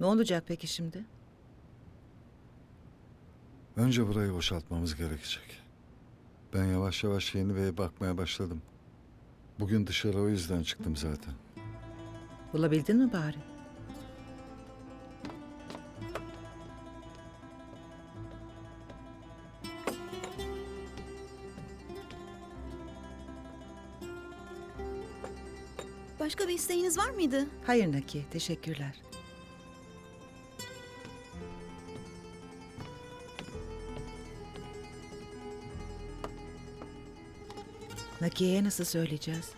Ne olacak peki şimdi? Önce burayı boşaltmamız gerekecek. Ben yavaş yavaş yeni bir bakmaya başladım. Bugün dışarı o yüzden çıktım zaten. Bulabildin mi bari? Başka bir isteğiniz var mıydı? Hayır Naki, teşekkürler. Nakiye'ye nasıl söyleyeceğiz?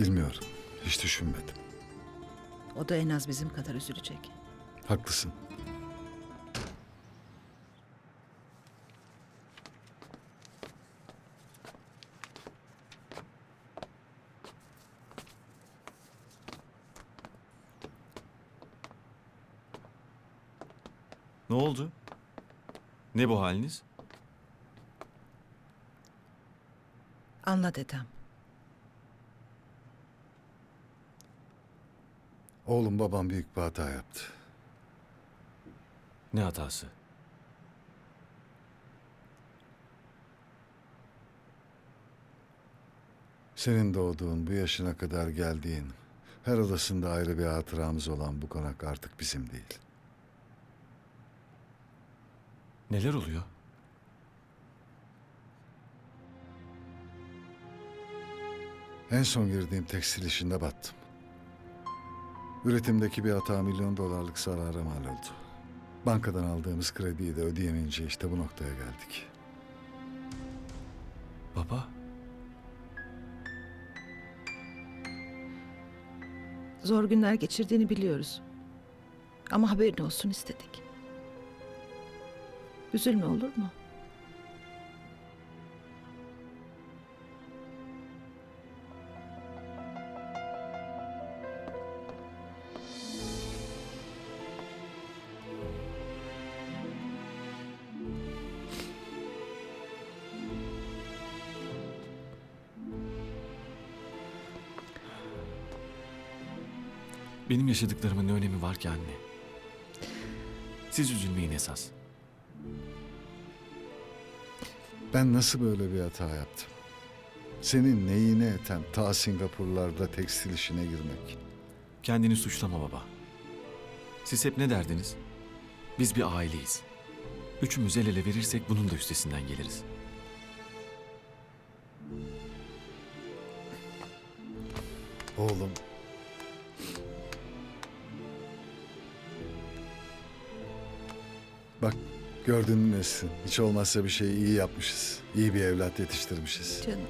Bilmiyorum. Hiç düşünmedim. O da en az bizim kadar üzülecek. Haklısın. Ne oldu? Ne bu haliniz? Anla dedem. Oğlum babam büyük bir hata yaptı. Ne hatası? Senin doğduğun, bu yaşına kadar geldiğin, her odasında ayrı bir hatıramız olan bu konak artık bizim değil. Neler oluyor? En son girdiğim tekstil işinde battım. Üretimdeki bir hata milyon dolarlık zarara mal oldu. Bankadan aldığımız krediyi de ödeyemeyince işte bu noktaya geldik. Baba, Zor günler geçirdiğini biliyoruz. Ama haberin olsun istedik. Üzülme olur mu? Benim yaşadıklarımın ne önemi var ki anne? Siz üzülmeyin esas. Ben nasıl böyle bir hata yaptım? Senin neyine eten ta Singapurlarda tekstil işine girmek? Kendini suçlama baba. Siz hep ne derdiniz? Biz bir aileyiz. Üçümüz el ele verirsek bunun da üstesinden geliriz. Oğlum. Bak gördün Nesrin? Hiç olmazsa bir şeyi iyi yapmışız. İyi bir evlat yetiştirmişiz. Canım.